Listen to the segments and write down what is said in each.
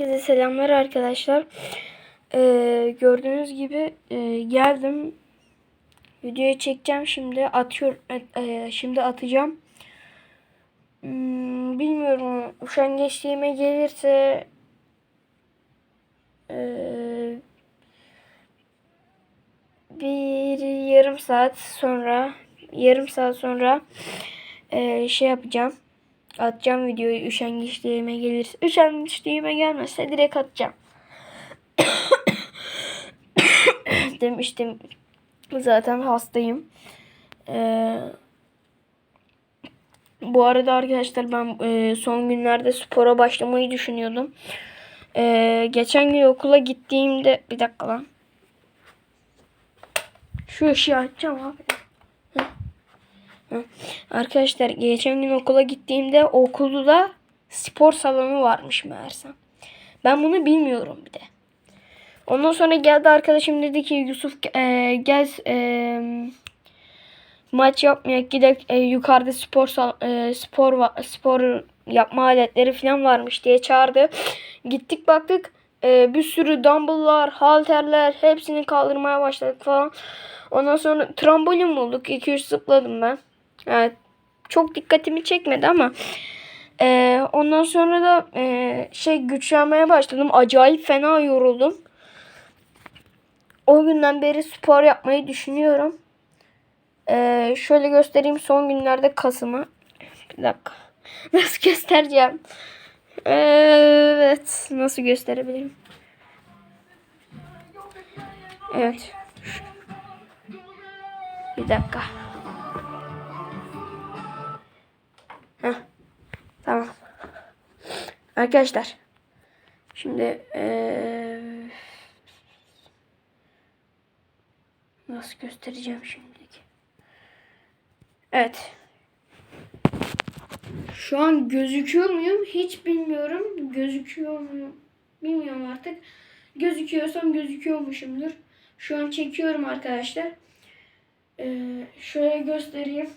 Herkese selamlar arkadaşlar. Ee, gördüğünüz gibi e, geldim. Videoyu çekeceğim şimdi. Atıyor, e, şimdi atacağım. Hmm, bilmiyorum. Üşengeçliğime gelirse e, bir yarım saat sonra yarım saat sonra e, şey yapacağım. Atacağım videoyu üşengeçliğime gelirse. Üşengeçliğime gelmezse direkt atacağım. Demiştim. Zaten hastayım. Ee, bu arada arkadaşlar ben e, son günlerde spora başlamayı düşünüyordum. Ee, geçen gün okula gittiğimde bir dakika lan. Şu ışığı açacağım abi. Arkadaşlar geçen gün okula gittiğimde okulda spor salonu varmış meğersem. Ben bunu bilmiyorum bir de. Ondan sonra geldi arkadaşım dedi ki Yusuf e, gel e, maç yapmaya gidek e, yukarıda spor e, spor spor yapma aletleri falan varmış diye çağırdı. Gittik baktık e, bir sürü dumbbell'lar, halterler hepsini kaldırmaya başladık falan. Ondan sonra trambolin bulduk. 2-3 zıpladım ben. Evet. Çok dikkatimi çekmedi ama e, ondan sonra da e, şey güçlenmeye başladım. Acayip fena yoruldum. O günden beri spor yapmayı düşünüyorum. E, şöyle göstereyim son günlerde kasımı. Bir dakika. Nasıl göstereceğim? Evet. Nasıl gösterebilirim? Evet. Bir dakika. Heh. Tamam. Arkadaşlar. Şimdi eee, nasıl göstereceğim şimdilik? Evet. Şu an gözüküyor muyum? Hiç bilmiyorum. Gözüküyor muyum? Bilmiyorum artık. Gözüküyorsam gözüküyormuşumdur. Şu an çekiyorum arkadaşlar. Ee, şöyle göstereyim.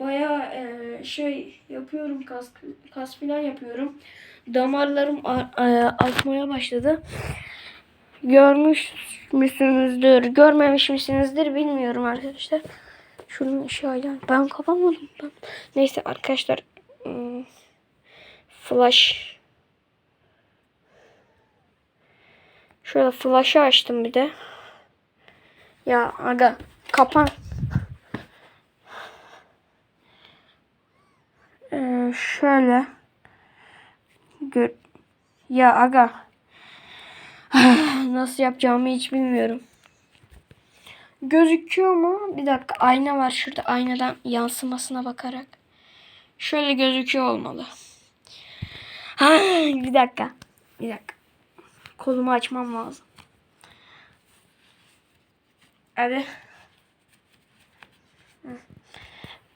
Bayağı e, şey yapıyorum kas kas falan yapıyorum. Damarlarım artmaya başladı. Görmüş müsünüzdür, görmemiş misinizdir bilmiyorum arkadaşlar. Şunun hala ben kapamadım ben. Neyse arkadaşlar hmm, flash Şöyle flash'ı açtım bir de. Ya aga kapan. Şöyle. Gör. Ya aga. Nasıl yapacağımı hiç bilmiyorum. Gözüküyor mu? Bir dakika ayna var şurada aynadan yansımasına bakarak. Şöyle gözüküyor olmalı. Bir dakika. Bir dakika. Kolumu açmam lazım. Hadi.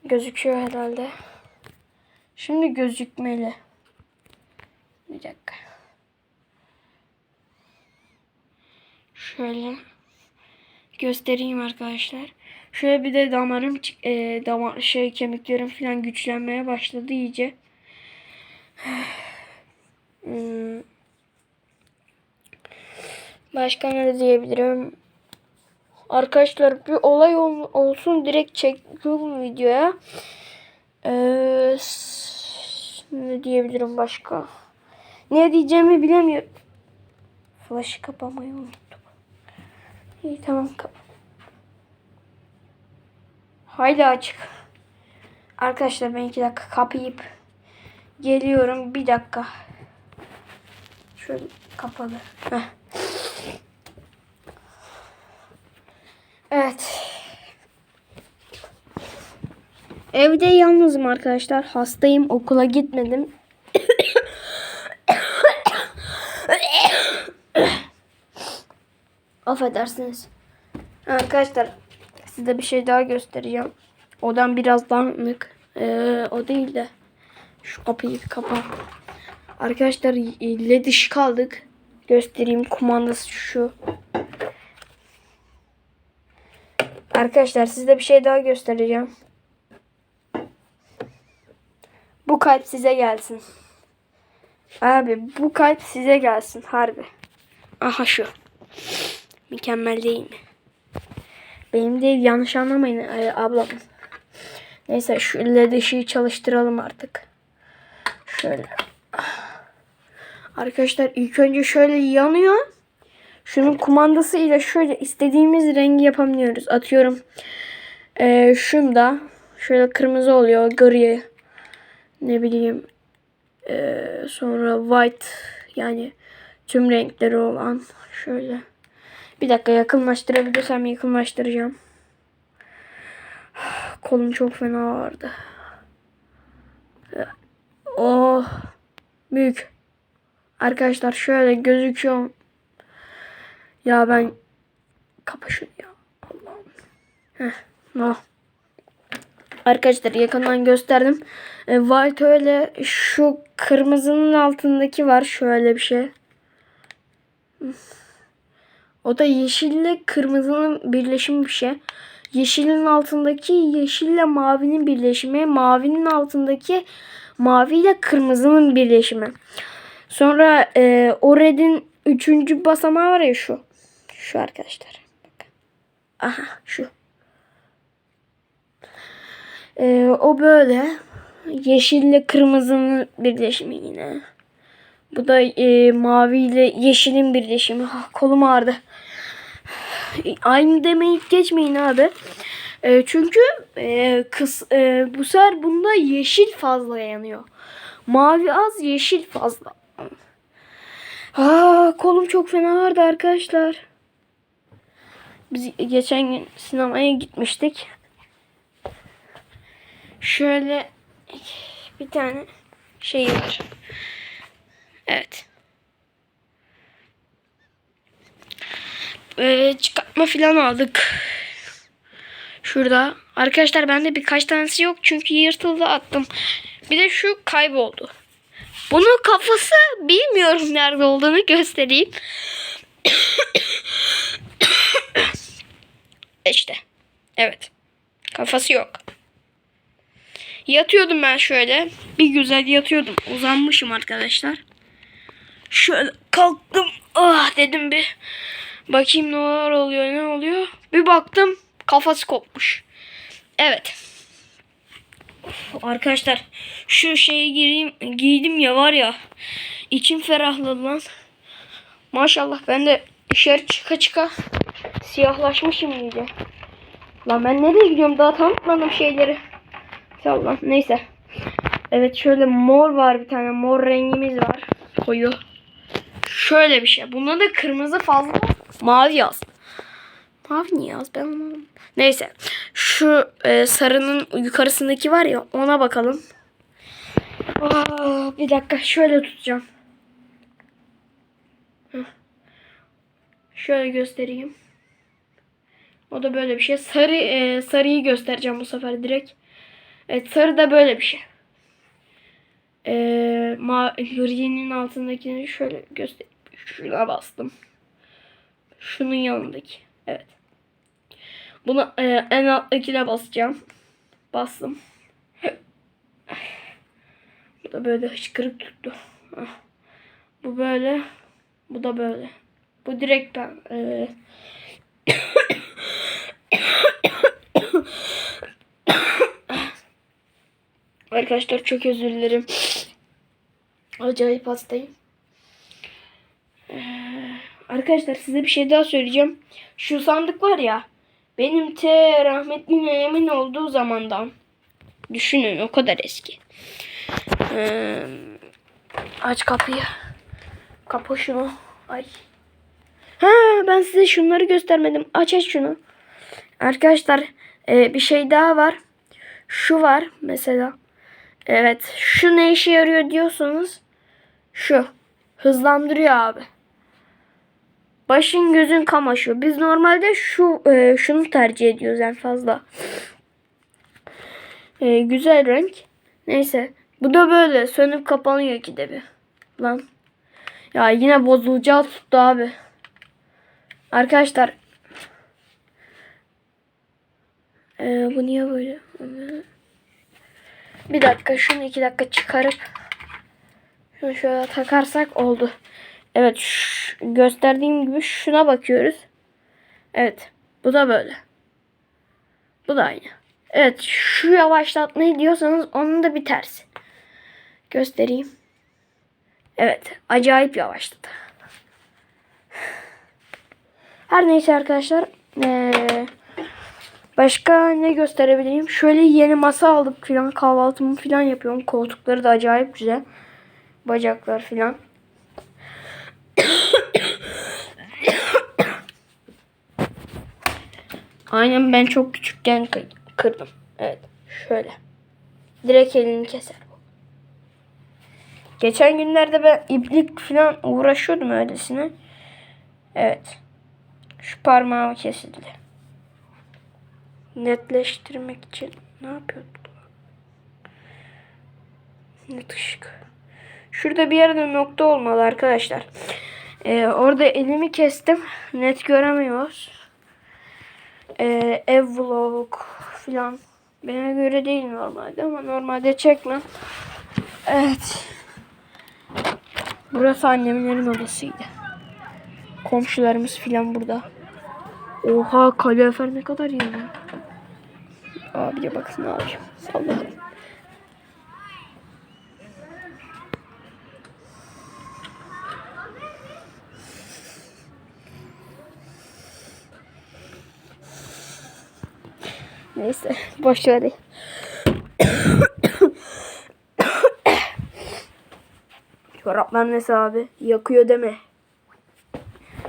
Gözüküyor herhalde. Şimdi gözükmeli. Bir dakika. Şöyle göstereyim arkadaşlar. Şöyle bir de damarım e, damar şey kemiklerim falan güçlenmeye başladı iyice. Hmm. Başka ne diyebilirim? Arkadaşlar bir olay ol- olsun direkt çekiyorum videoya. Ee, ne diyebilirim başka? Ne diyeceğimi bilemiyorum. Flash'ı kapamayı unuttum. İyi tamam kap. Haydi açık. Arkadaşlar ben iki dakika kapayıp geliyorum. Bir dakika. Şöyle kapalı. Heh. Evet. Evde yalnızım arkadaşlar. Hastayım. Okula gitmedim. Affedersiniz. Arkadaşlar size bir şey daha göstereceğim. Odam biraz dağınık. Ee, o değil de şu kapıyı bir kapa. Arkadaşlar led ışık aldık. Göstereyim kumandası şu. Arkadaşlar size bir şey daha göstereceğim. Bu kalp size gelsin. Abi bu kalp size gelsin harbi. Aha şu. Mükemmel değil mi? Benim değil yanlış anlamayın e, ablamın. Neyse şu led ışığı çalıştıralım artık. Şöyle. Arkadaşlar ilk önce şöyle yanıyor. Şunun kumandası ile şöyle istediğimiz rengi yapabiliyoruz. Atıyorum. E, şunda şöyle kırmızı oluyor. Gri. Ne bileyim. e, sonra white yani tüm renkleri olan şöyle. Bir dakika yakınlaştırabilirsem yakınlaştıracağım. Kolum çok fena ağrıdı. Oh. Büyük. Arkadaşlar şöyle gözüküyor. Ya ben kapa ya. Allah'ım. Heh. No. Arkadaşlar yakından gösterdim. E, white öyle şu kırmızının altındaki var şöyle bir şey. O da yeşille kırmızının birleşimi bir şey. Yeşilin altındaki yeşille mavinin birleşimi. Mavinin altındaki maviyle kırmızının birleşimi. Sonra e, o redin üçüncü basamağı var ya şu. Şu arkadaşlar. Aha şu. E, o böyle. Yeşille kırmızının birleşimi yine. Bu da e, mavi yeşilin birleşimi. Ah, kolum ağrıdı. Aynı demeyip geçmeyin abi. E, çünkü e, kıs, e, bu sefer bunda yeşil fazla yanıyor. Mavi az yeşil fazla. Aa, kolum çok fena ağrıdı arkadaşlar. Biz geçen gün sinemaya gitmiştik. Şöyle bir tane şey var. Evet. Ee, çıkartma falan aldık. Şurada. Arkadaşlar bende birkaç tanesi yok çünkü yırtıldı attım. Bir de şu kayboldu. Bunun kafası bilmiyorum nerede olduğunu göstereyim. işte. Evet. Kafası yok. Yatıyordum ben şöyle. Bir güzel yatıyordum. Uzanmışım arkadaşlar. Şöyle kalktım. Ah dedim bir. Bakayım neler oluyor ne oluyor. Bir baktım kafası kopmuş. Evet. Arkadaşlar şu şeyi gireyim, giydim ya var ya. içim ferahladı lan. Maşallah ben de dışarı çıka çıka siyahlaşmışım iyice. Lan ben nereye gidiyorum daha tanıtmadım şeyleri. Sağ neyse. Evet şöyle mor var bir tane mor rengimiz var. Koyu. Şöyle bir şey. Bunda da kırmızı fazla. Mavi yaz. Mavi niye yaz ben anlamadım. Neyse. Şu e, sarının yukarısındaki var ya ona bakalım. Aa, bir dakika şöyle tutacağım. Şöyle göstereyim. O da böyle bir şey. Sarı e, sarıyı göstereceğim bu sefer direkt. Evet sarı da böyle bir şey. Ee, ma gri'nin altındakini şöyle göster. Şuna bastım. Şunun yanındaki. Evet. Bunu e, en alttakine basacağım. Bastım. Bu da böyle hıçkırık tuttu. Bu böyle. Bu da böyle. Bu direkt ben. E, Arkadaşlar çok özür dilerim. Acayip hastayım. Ee, arkadaşlar size bir şey daha söyleyeceğim. Şu sandık var ya. Benim te rahmetli nenemin olduğu zamandan. Düşünün o kadar eski. Ee, aç kapıyı. Kapa şunu. Ay. Ha ben size şunları göstermedim. Aç aç şunu. Arkadaşlar e, bir şey daha var. Şu var mesela. Evet. Şu ne işe yarıyor diyorsanız şu. Hızlandırıyor abi. Başın gözün kamaşıyor. Biz normalde şu e, şunu tercih ediyoruz en fazla. E, güzel renk. Neyse. Bu da böyle sönüp kapanıyor ki de bir. Lan. Ya yine bozulacağı tuttu abi. Arkadaşlar. E, bu niye böyle? Bir dakika şunu iki dakika çıkarıp Şunu şöyle takarsak oldu. Evet gösterdiğim gibi şuna bakıyoruz. Evet bu da böyle. Bu da aynı. Evet şu yavaşlatmayı diyorsanız onun da bir tersi. Göstereyim. Evet acayip yavaşladı. Her neyse arkadaşlar. Ee, başka ne gösterebileyim? Şöyle yeni masa aldık filan. Kahvaltımı filan yapıyorum. Koltukları da acayip güzel. Bacaklar filan. Aynen ben çok küçükken kı- kırdım. Evet. Şöyle. Direkt elini keser. Geçen günlerde ben iplik falan uğraşıyordum öylesine. Evet. Şu parmağım kesildi. Netleştirmek için ne yapıyordum? Net ışık. Şurada bir yerde nokta olmalı arkadaşlar. Ee, orada elimi kestim. Net göremiyoruz. Ee, ev vlog falan. Bana göre değil normalde ama normalde çekmem. Evet. Burası annemlerin odasıydı. Komşularımız filan burada. Oha kalorifer ne kadar iyi. Abiye baksın abi. Allah'ım. Neyse boş ver. Çoraplar nesi abi? Yakıyor deme.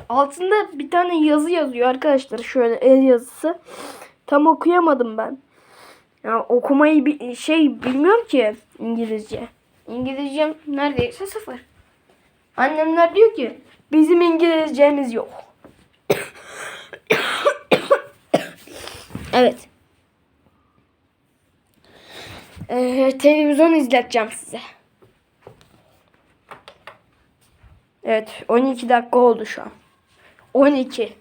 Altında bir tane yazı yazıyor arkadaşlar. Şöyle el yazısı. Tam okuyamadım ben. Ya okumayı bir şey bilmiyorum ki İngilizce. İngilizcem neredeyse sıfır. Annemler diyor ki bizim İngilizcemiz yok. evet. Ee, televizyon izleteceğim size. Evet 12 dakika oldu şu an. 12.